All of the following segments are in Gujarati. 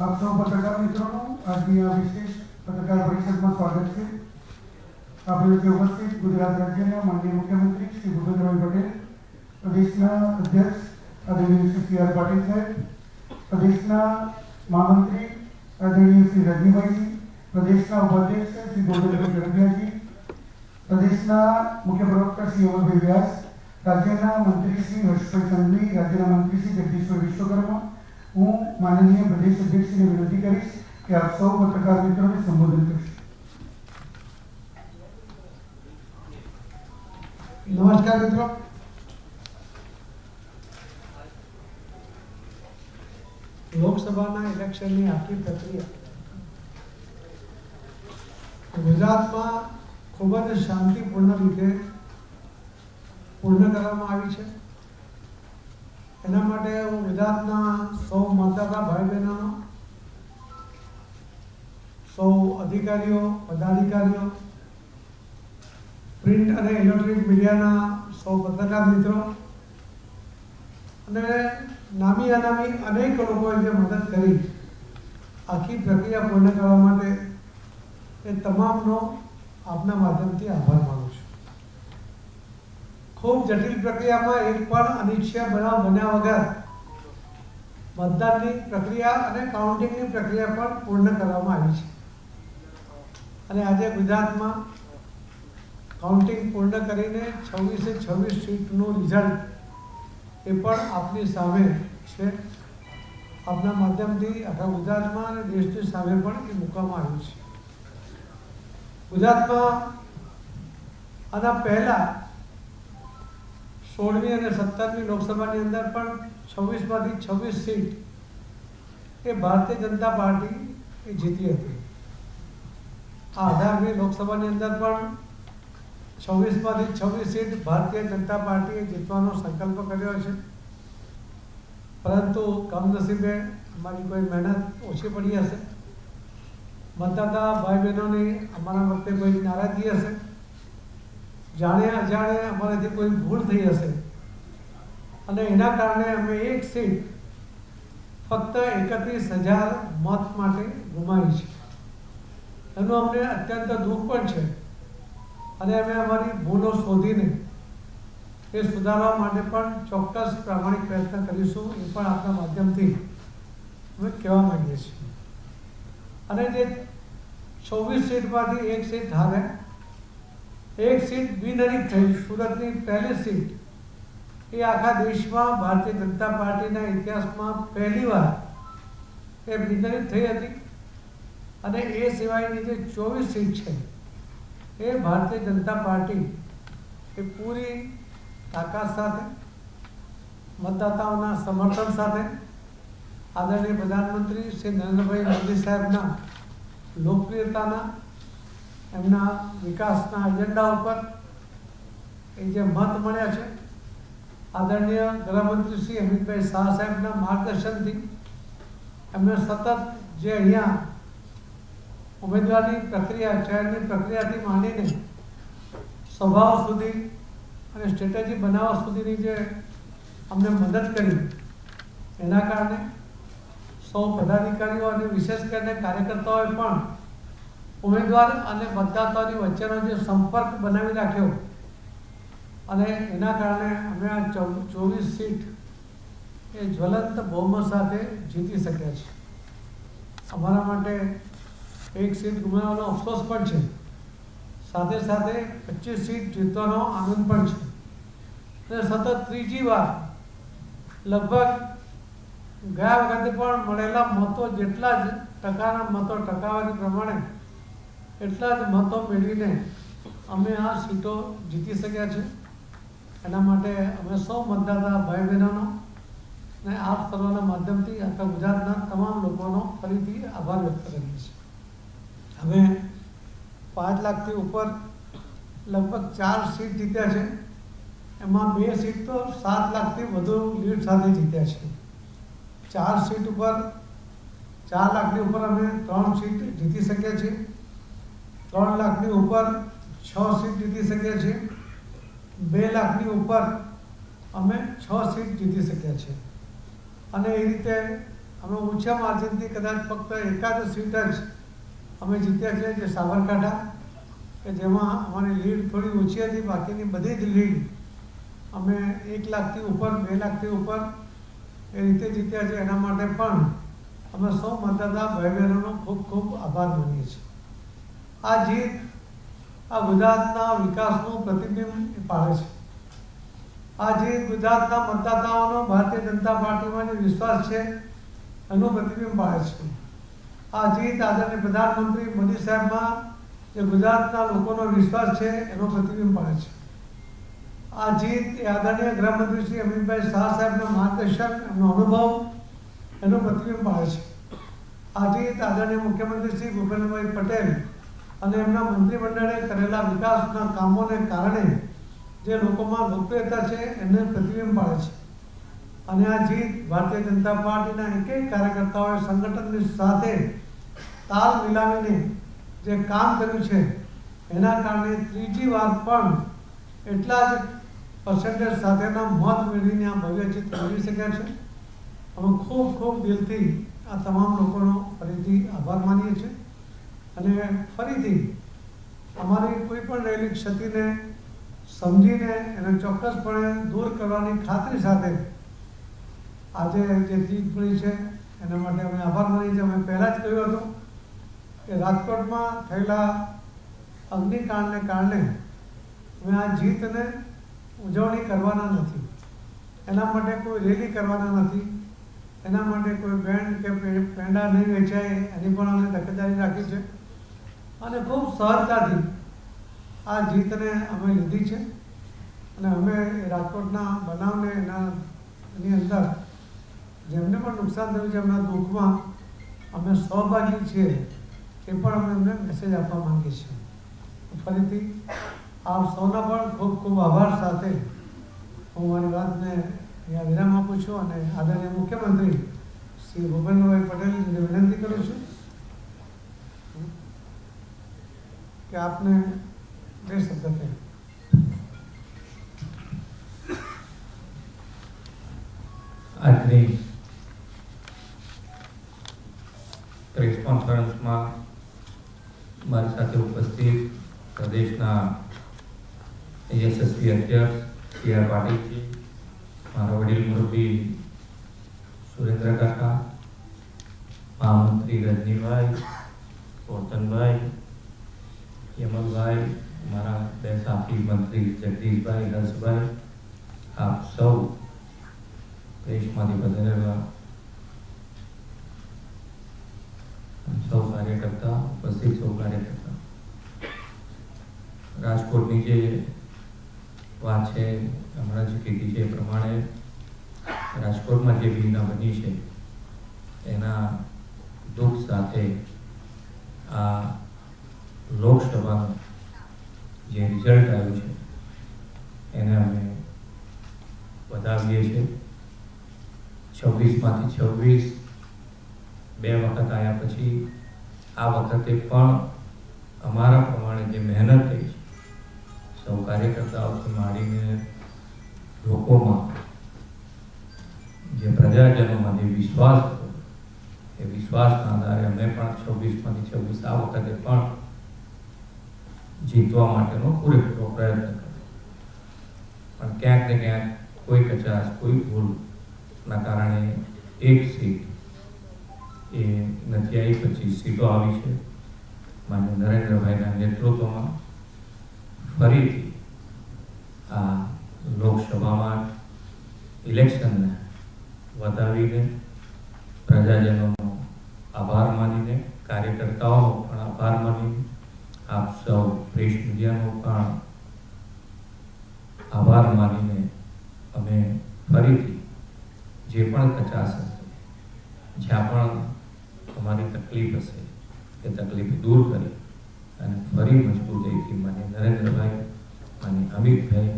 આપ સૌ પત્રકાર મિત્રોનું આજની આ વિશેષ પત્રકાર પરિષદમાં સ્વાગત છે. આપણે જે ઉપસ્થિત ગુજરાત રાજ્યના માનનીય મુખ્યમંત્રી શ્રી ભૂપેન્દ્રભાઈ પટેલ, પ્રદેશના અધ્યક્ષ આદરણીય શ્રી સી આર પાટીલ સાહેબ, પ્રદેશના મહામંત્રી આદરણીય શ્રી રજનીભાઈજી, પ્રદેશના ઉપાધ્યક્ષ શ્રી ગોવિંદભાઈ ઝડપિયાજી, પ્રદેશના મુખ્ય પ્રવક્તા શ્રી અમરભાઈ વ્યાસ, રાજ્યના મંત્રી શ્રી હર્ષભાઈ સંઘવી, રાજ્યના મંત્રી શ્રી જગદીશભાઈ વિશ્વકર્મા હું માનનીય પ્રદેશ અધ્યક્ષશ્રીને વિનંતી કરીશ કે આપ સૌ પત્રકાર મિત્રોને સંબોધન કરશે નમસ્કાર મિત્રો લોકસભાના ઇલેક્શનની આખી પ્રક્રિયા ગુજરાતમાં ખૂબ જ શાંતિપૂર્ણ રીતે પૂર્ણ કરવામાં આવી છે. એના માટે હું ગુજરાતના સૌ મતદાતા ભાઈ બહેનો સૌ અધિકારીઓ, પદાધિકારીઓ, પ્રિન્ટ અને ઇલેક્ટ્રોનિક મીડિયાના સૌ પત્રકાર મિત્રો અને નામી અનામી અનેક લોકોએ જે મદદ કરી, આખી પ્રક્રિયા પૂર્ણ કરવા માટે એ તમામનો આપના માધ્યમથી આભાર માનું ખૂબ જટિલ પ્રક્રિયામાં એક પણ અનિચ્છય બનાવ બન્યા વગર મતદાનની પ્રક્રિયા અને કાઉન્ટિંગની પ્રક્રિયા પણ પૂર્ણ કરવામાં આવી છે. અને આજે ગુજરાતમાં કાઉન્ટિંગ પૂર્ણ કરીને છવ્વીસે છવ્વીસ સીટનું રિઝલ્ટ એ પણ આપની સામે છે. આપના માધ્યમથી આખા ગુજરાતમાં અને દેશની સામે પણ એ મૂકવામાં આવ્યું છે. ગુજરાતમાં આના પહેલાં સોળમી અને સત્તરમી લોકસભાની અંદર પણ છવ્વીસમાંથી છવ્વીસ સીટ એ ભારતીય જનતા પાર્ટી એ જીતી હતી. આ અઢારમી લોકસભાની અંદર પણ છવ્વીસમાંથી છવ્વીસ સીટ ભારતીય જનતા પાર્ટીએ જીતવાનો સંકલ્પ કર્યો છે. પરંતુ કમનસીબે અમારી કોઈ મહેનત ઓછી પડી હશે. મતદાતા ભાઈ બહેનોની અમારા વખતે કોઈ નારાજગી હશે? જાણે અજાણે અમારાથી કોઈ ભૂલ થઈ હશે. અને એના કારણે અમે એક સીટ ફક્ત એકત્રીસ હજાર મત માટે ગુમાવી છે. એનું અમને અત્યંત દુઃખ પણ છે. અને અમે અમારી ભૂલો શોધીને એ સુધારવા માટે પણ ચોક્કસ પ્રામાણિક પ્રયત્ન કરીશું એ પણ આપણા માધ્યમથી અમે કહેવા માંગીએ છીએ. અને જે છવ્વીસ સીટમાંથી એક સીટ હારે એક સીટ બિનહરીફ થઈ. સુરતની પહેલી સીટ. એ આખા દેશમાં ભારતીય જનતા પાર્ટીના ઇતિહાસમાં પહેલીવાર એ બિનહરીફ થઈ હતી. અને એ સિવાયની જે ચોવીસ સીટ છે, એ ભારતીય જનતા પાર્ટી એ પૂરી તાકાત સાથે, મતદાતાઓના સમર્થન સાથે, આદરણીય પ્રધાનમંત્રી શ્રી નરેન્દ્રભાઈ મોદી સાહેબના લોકપ્રિયતાના એમના વિકાસના એજન્ડા ઉપર એ જે મત મળ્યા છે, આદરણીય ગૃહમંત્રી શ્રી અમિતભાઈ શાહ સાહેબના માર્ગદર્શનથી એમને સતત જે અહીંયા ઉમેદવારની પ્રક્રિયા, ચયનની પ્રક્રિયાથી માંડીને સ્વભાવ સુધી અને સ્ટ્રેટેજી બનાવવા સુધીની જે અમને મદદ કરી, એના કારણે સૌ પદાધિકારીઓ અને વિશેષ કરીને કાર્યકર્તાઓએ પણ ઉમેદવાર અને મતદાતાની વચ્ચેનો જે સંપર્ક બનાવી રાખ્યો અને એના કારણે અમે આ ચોવીસ સીટ એ જ્વલંત બહુમત સાથે જીતી શક્યા છે અમારા માટે એક સીટ ગુમાવવાનો અફસોસ પણ છે. સાથે સાથે પચીસ સીટ જીતવાનો આનંદ પણ છે. અને સતત ત્રીજી વાર લગભગ ગયા વખતે પણ મળેલા મતો જેટલા જ ટકાના મતો ટકાવારી પ્રમાણે એટલા જ મતો મેળવીને અમે આ સીટો જીતી શક્યા છે એના માટે અમે સૌ મતદાતા ભાઈ બહેનોનો ને આપ સર્વના માધ્યમથી આખા ગુજરાતના તમામ લોકોનો ફરીથી આભાર વ્યક્ત કરીએ છીએ. અમે પાંચ લાખથી ઉપર લગભગ ચાર સીટ જીત્યા છે. એમાં બે સીટ તો સાત લાખથી વધુ લીડ સાથે જીત્યા છે. ચાર સીટ ઉપર, ચાર લાખની ઉપર અમે ત્રણ સીટ જીતી શક્યા છીએ. ત્રણ લાખની ઉપર છ સીટ જીતી શક્યા છીએ. બે લાખની ઉપર અમે છ સીટ જીતી શક્યા છીએ. અને એ રીતે અમે ઓછા માર્જિનથી કદાચ ફક્ત એકાદ સીટ જ અમે જીત્યા છીએ, જે સાબરકાંઠા, કે જેમાં અમારી લીડ થોડી ઓછી હતી. બાકીની બધી જ લીડ અમે એક લાખથી ઉપર, બે લાખથી ઉપર એ રીતે જીત્યા છે એના માટે પણ અમે સૌ મતદાતા ભાઈ બહેનોનો ખૂબ ખૂબ આભાર માનીએ છીએ. આ જીત આ ગુજરાતના વિકાસનું પ્રતિબિંબ પાડે છે. આ જીત ગુજરાતના મતદાતાઓનો ભારતીય જનતા પાર્ટીમાં જે વિશ્વાસ છે, એનું પ્રતિબિંબ પાડે છે. આ જીત આદરણીય પ્રધાનમંત્રી મોદી સાહેબમાં જે ગુજરાતના લોકોનો વિશ્વાસ છે, એનો પ્રતિબિંબ પાડે છે. આ જીત એ આદરણીય ગૃહમંત્રી શ્રી અમિતભાઈ શાહ સાહેબના માર્ગદર્શન એમનો અનુભવ, એનો પ્રતિબિંબ પાડે છે. આ જીત આદરણીય મુખ્યમંત્રી શ્રી ભૂપેન્દ્રભાઈ પટેલ અને એમના મંત્રીમંડળે કરેલા વિકાસના કામોને કારણે જે લોકોમાં લોકપ્રિયતા છે, એને પ્રતિબિંબ પાડે છે. અને આ જીત ભારતીય જનતા પાર્ટીના એક એક કાર્યકર્તાઓએ સંગઠનની સાથે તાલ મિલાવીને જે કામ કર્યું છે, એના કારણે ત્રીજી વાર પણ એટલા જ પર્સન્ટેજ સાથેના મત મેળવીને આ ભવ્ય જીત મેળવી શક્યા છે. અમે ખૂબ ખૂબ દિલથી આ તમામ લોકોનો ફરીથી આભાર માનીએ છીએ. અને ફરીથી અમારી કોઈ પણ રહેલી ક્ષતિને સમજીને એને ચોક્કસપણે દૂર કરવાની ખાતરી સાથે આજે જે જીત મળી છે, એના માટે અમે આભાર માની છે અમે પહેલાં જ કહ્યું હતું કે રાજકોટમાં થયેલા અગ્નિકાંડને કારણે અમે આ જીતને ઉજવણી કરવાના નથી. એના માટે કોઈ રેલી કરવાના નથી. એના માટે કોઈ બેન્ડ કે પેંડા નહીં વેચાય એની પણ અમે તકેદારી રાખી છે. અને ખૂબ સહજતાથી આ જીતને અમે લીધી છે. અને અમે રાજકોટના બનાવને એના, એની અંદર જેમને પણ નુકસાન થયું છે, એમના દુઃખમાં અમે સહભાગી છીએ, એ પણ અમે એમને મેસેજ આપવા માંગીએ છીએ. ફરીથી આપ સૌના પણ ખૂબ ખૂબ આભાર સાથે હું મારી વાતને અહીંયા વિરામ આપું છું અને આદરણીય મુખ્યમંત્રી શ્રી ભૂપેન્દ્રભાઈ પટેલને વિનંતી કરું છું. કે આપને બે શબ્દ કહે આજની પ્રેસ કોન્ફરન્સમાં મારી સાથે ઉપસ્થિત પ્રદેશના યશસ્વી અધ્યક્ષ સી આર પાટીલજી મારા વડીલ મુરબ્બી સુરેન્દ્ર કાકા મહામંત્રી રજનીભાઈ ગૌતમભાઈ યમલભાઈ મારા બે મંત્રી જગદીશભાઈ હર્ષભાઈ આપ સૌ દેશમાંથી પધારેલા સૌ કાર્યકર્તા, ઉપસ્થિત સૌ કાર્યકર્તા. રાજકોટની જે વાત છે, હમણાં જ કીધી છે એ પ્રમાણે રાજકોટમાં જે ભીના બની છે, એના દુઃખ સાથે આ લોકસભાનું જે રિઝલ્ટ આવ્યું છે, એને અમે વધાવીએ છીએ. છવ્વીસમાંથી છવ્વીસ, બે વખત આવ્યા પછી આ વખતે પણ અમારા પ્રમાણે જે મહેનત થઈ છે, સૌ કાર્યકર્તાઓથી માંડીને લોકોમાં જે પ્રજાજનોમાં જે વિશ્વાસ હતો, એ વિશ્વાસના આધારે અમે પણ છવ્વીસમાંથી છવ્વીસ આ વખતે પણ જીતવા માટેનો પૂરેપૂરો પ્રયત્ન કર્યો પણ ક્યાંક ને ક્યાંક કોઈ કચાશ કોઈ ભૂલ ના કારણે એક સીટ એ નથી આવી, પચીસ સીટો આવી છે. માન્ય નરેન્દ્રભાઈના નેતૃત્વમાં ફરીથી આ લોકસભામાં ઇલેક્શનને વધાવીને પ્રજાજનોનો આભાર માનીને, કાર્યકર્તાઓનો પણ આભાર માનીને આપ સૌ પ્રેસ મીડિયાનો પણ આભાર માનીને અમે ફરીથી જે પણ કચાશ હશે, જ્યાં પણ અમારી તકલીફ હશે, એ તકલીફ દૂર કરી અને ફરી મજબૂતીથી મને નરેન્દ્રભાઈ અને અમિતભાઈ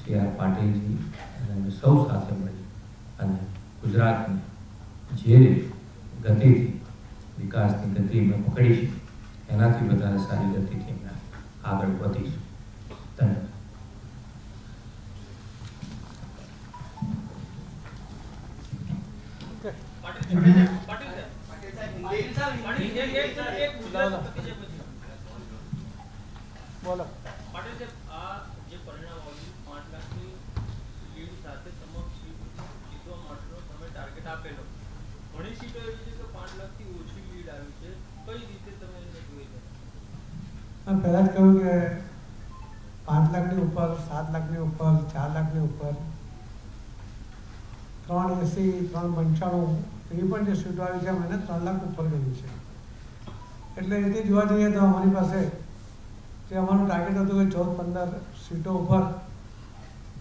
સી આર પાટીલજી અને અમે સૌ સાથે મળી અને ગુજરાતને જે ગતિથી વિકાસની ગતિ અમે પકડી છે એનાથી વધારે સારી ગતિથી અમે આગળ વધીશું પરિણામ આવ્યું, પાંચ લાખની લીડ સાથે તમામ જીતવા માટેનો તમે ટાર્ગેટ આપેલો. ઘણી સીટો એવી છે કે પાંચ લાખથી ઓછી લીડ આવી છે. પહેલાં જ કહ્યું કે પાંચ લાખની ઉપર, સાત લાખની ઉપર, ચાર લાખની ઉપર, ત્રણ એસી, ત્રણ પંચાણું, એવી પણ જે સીટો આવી છે અમે એને ત્રણ લાખ ઉપર ગયું છે. એટલે એ જોવા જઈએ તો અમારી પાસે જે અમારું ટાર્ગેટ હતું કે ચૌદ, પંદર સીટો ઉપર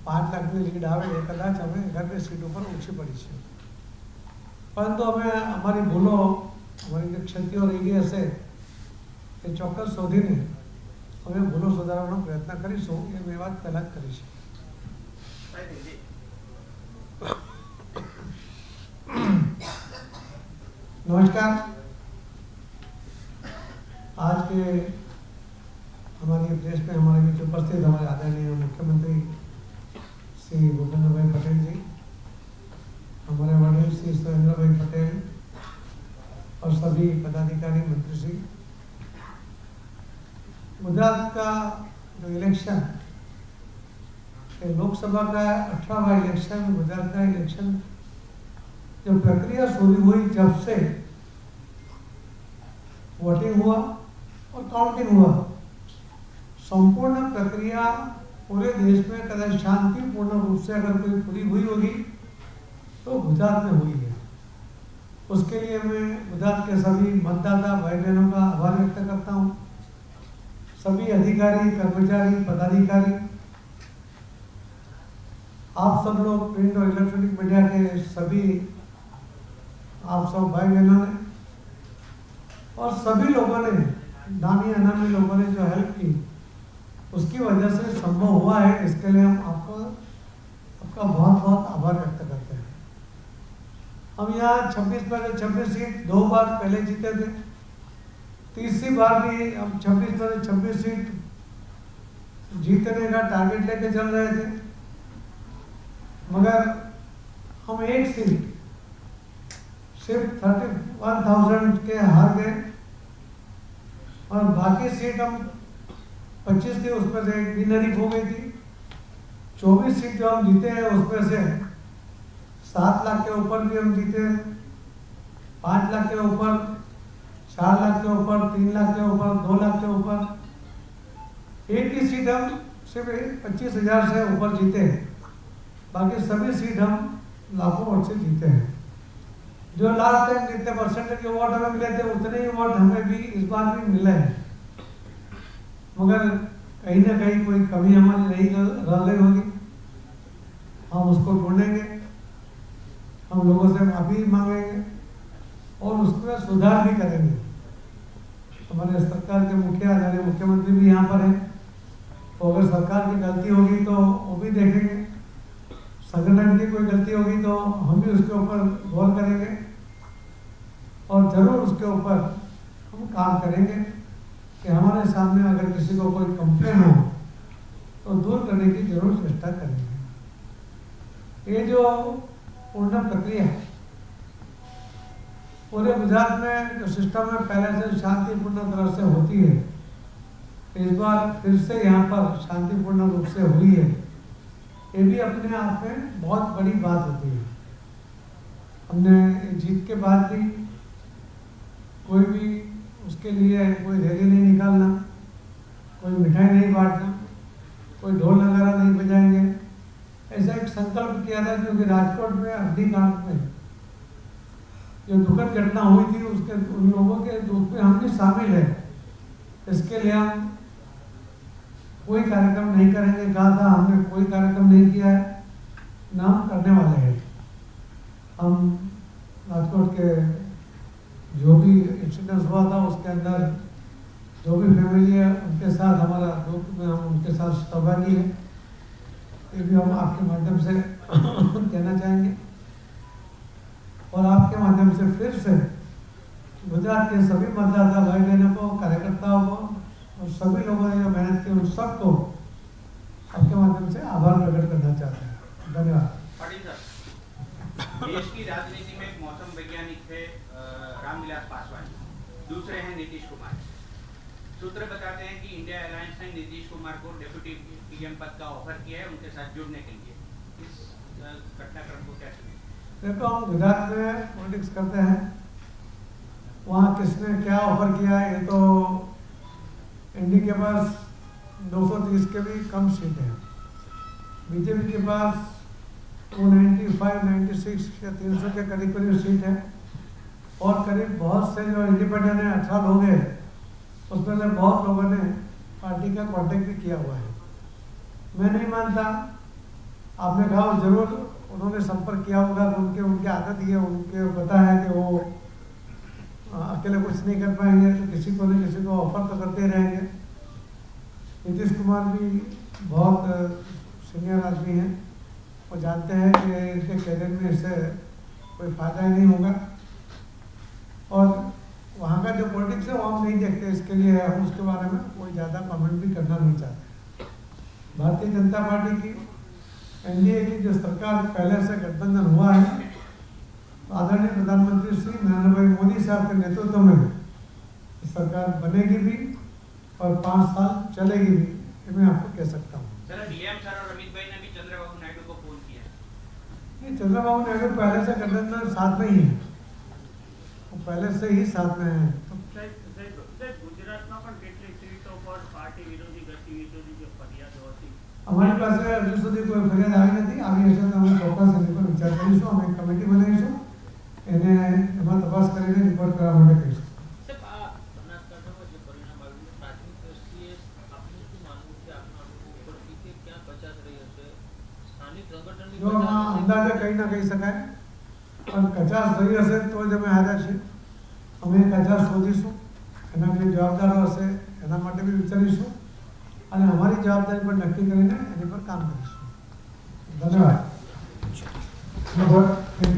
પાંચ લાખની લીડ આવે, એ કદાચ અમે એકાદ બે સીટ ઉપર ઓછી પડી છે. પરંતુ અમે અમારી ભૂલો અમારી જે ક્ષતિઓ રહી ગઈ હશે એ ચોક્કસ શોધીને અમે ભૂલો સુધારવાનો પ્રયત્ન કરીશું એ મેં વાત પહેલાં જ કરી છે नमस्कार आज के हमारी प्रेस में हमारे बीच उपस्थित हमारे आदरणीय मुख्यमंत्री श्री भूपेंद्र भाई और सभी पदाधिकारी मंत्री श्री। गुजरात का जो इलेक्शन लोकसभा का अठारहवा इलेक्शन गुजरात का इलेक्शन जब प्रक्रिया शुरू हुई जब से वोटिंग हुआ और काउंटिंग हुआ, संपूर्ण प्रक्रिया पूरे देश में कदाच शांतिपूर्ण रूप से अगर कोई पूरी हुई होगी तो गुजरात में हुई है। उसके लिए मैं गुजरात के सभी मतदाता भाई बहनों का आभार व्यक्त करता हूँ। सभी अधिकारी, कर्मचारी, पदाधिकारी, आप सब लोग प्रिंट और इलेक्ट्रॉनिक मीडिया के सभी, आप सब भाई बहनों ने और सभी लोगों ने, नामी अनामी लोगों ने जो हेल्प की, उसकी वजह से संभव हुआ है, इसके लिए हम आपका आपका बहुत बहुत आभार व्यक्त हम यहाँ छब्बीस पहले छब्बीस सीट, दो बार पहले जीते थे। तीसरी बार भी हम छब्बीस पहले छब्बीस सीट जीतने का टारगेट लेके चल रहे थे। मगर हम एक सीट सिर्फ़ थर्टी वन थाउज़ेंड के हार गए और बाकी सीट हम पच्चीस थी उसमें से एक बिनहरीफ हो गई थी। चौबीस सीट जो हम जीते हैं, उसमें से सात लाख के ऊपर भी हम जीते पाँच लाख के ऊपर, चार लाख के ऊपर, तीन लाख के ऊपर, दो लाख के ऊपर। एक ही सीट हम सिर्फ़ पच्चीस हज़ार से ऊपर जीते हैं। बाकी सभी सीट हम लाखों वोट से जीते हैं। जो लास्ट टाइम जितने परसेंटेज के वोट हमें मिले थे, उतने ही वोट हमें भी इस बार भी मिले हैं। मगर कहीं ना कहीं कोई कमी हमारी नहीं रह गई होगी। हम उसको ढूंढेंगे। हम लोगों से माफ़ी मांगेंगे और उसमें सुधार भी करेंगे। हमारे सरकार के मुखिया, आदरणीय मुख्यमंत्री भी यहाँ पर हैं। तो अगर सरकार की गलती होगी तो वो भी देखेंगे। संगठन की कोई गलती होगी तो हम भी उसके ऊपर गौर करेंगे और ज़रूर उसके ऊपर हम काम करेंगे कि हमारे सामने अगर किसी को कोई कंप्लेन हो तो दूर करने की ज़रूर चेष्टा करेंगे। ये जो पूर्ण प्रक्रिया है। पूरे गुजरात में जो सिस्टम है, पहले से शांतिपूर्ण तरह से होती है। इस बार फिर से यहाँ पर शांतिपूर्ण रूप से हुई है। ये भी अपने आप में बहुत बड़ी बात होती है। हमने जीत के बाद भी कोई भी उसके लिए कोई रैली नहीं निकालना, कोई मिठाई नहीं बांटना किया था क्योंकि राजकोट में अग्निकांड में जो दुखद घटना हुई थी, उसके उन लोगों के दुख में हम भी शामिल है। इसके लिए हम कोई कार्यक्रम नहीं करेंगे। कहा था, हमने कोई कार्यक्रम नहीं किया है। ना हम करने वाले हैं। हम राजकोट के जो भी इंसिडेंस हुआ था, उसके अंदर जो भी फैमिली है, उनके साथ हमारा दुख में हम उनके साथ सहभागी है। ये भी हम आपके माध्यम से कहना चाहेंगे। और आपके माध्यम से फिर से गुजरात के सभी मतदाता भाई बहनों को, कार्यकर्ताओं को और सभी लोगों ने जो मेहनत की, उन सबको आपके माध्यम से आभार प्रकट करना चाहते हैं। धन्यवाद। देश की राजनीति में एक मौसम वैज्ञानिक है रामविलास पासवान। दूसरे हैं नीतीश कुमार। सूत्र बताते हैं कि इंडिया अलायंस ने नीतीश कुमार को डेप्यूटी पीएम पद का ऑफ़र किया है, उनके साथ जुड़ने के लिए। इस देखें? हम गुजरात में पॉलिटिक्स करते हैं। वहाँ किसने क्या ऑफ़र किया ये तो एनडी के पास 230 के भी कम सीट है। बीजेपी के पास 295, 96 या 300 के करीब करीब सीट है। और करीब बहुत से जो इंडिपेंडेंट हैं अठारह लोग हैं उसमें से बहुत लोगों ने पार्टी का कांटेक्ट भी किया हुआ है। मैं नहीं मानता आपने कहा, ज़रूर उन्होंने संपर्क किया होगा, उनके उनके आदत ये, उनके पता है कि वो अकेले कुछ नहीं कर पाएँगे तो किसी को न किसी को ऑफ़र तो करते रहेंगे. नीतीश कुमार भी बहुत सीनियर आदमी हैं। वो जानते हैं कि इनके कैरियर में इससे कोई फ़ायदा ही नहीं होगा। और वहाँ का जो पॉलिटिक्स है, वो हम नहीं देखते इसके लिए हम उसके बारे में कोई ज़्यादा कमेंट भी करना नहीं चाहते। भारतीय जनता पार्टी की एनडीए की जो सरकार पहले से गठबंधन हुआ है आदरणीय प्रधानमंत्री श्री नरेंद्र भाई मोदी साहब के नेतृत्व में सरकार बनेगी भी और पाँच साल चलेगी भी ये मैं आपको कह सकता हूँ। चंद्रबाबू नायडू पहले से गठबंधन साथ में ही है। वो पहले से ही साथ में है। तो गुजरात में पार्टी विरोधी અમારી પાસે હજુ સુધી કોઈ ફરિયાદ આવી નથી. આવી હશે તો અમે ચોક્કસ એની પર વિચાર કરીશું અમે કમિટી બનાવીશું. એને એમાં તપાસ કરીને રિપોર્ટ કરવા માટે કહીશું. જે આમાં અંદાજે કહી ના કહી શકાય પણ કચાશ થઈ હશે તો જ અમે હાજર છીએ. અમે કચાશ શોધીશું એના જે જવાબદારો હશે એના માટે બી વિચારીશું. અને અમારી જવાબદારી પણ નક્કી કરીને એની પર કામ કરીશું. ધન્યવાદ. Thank thank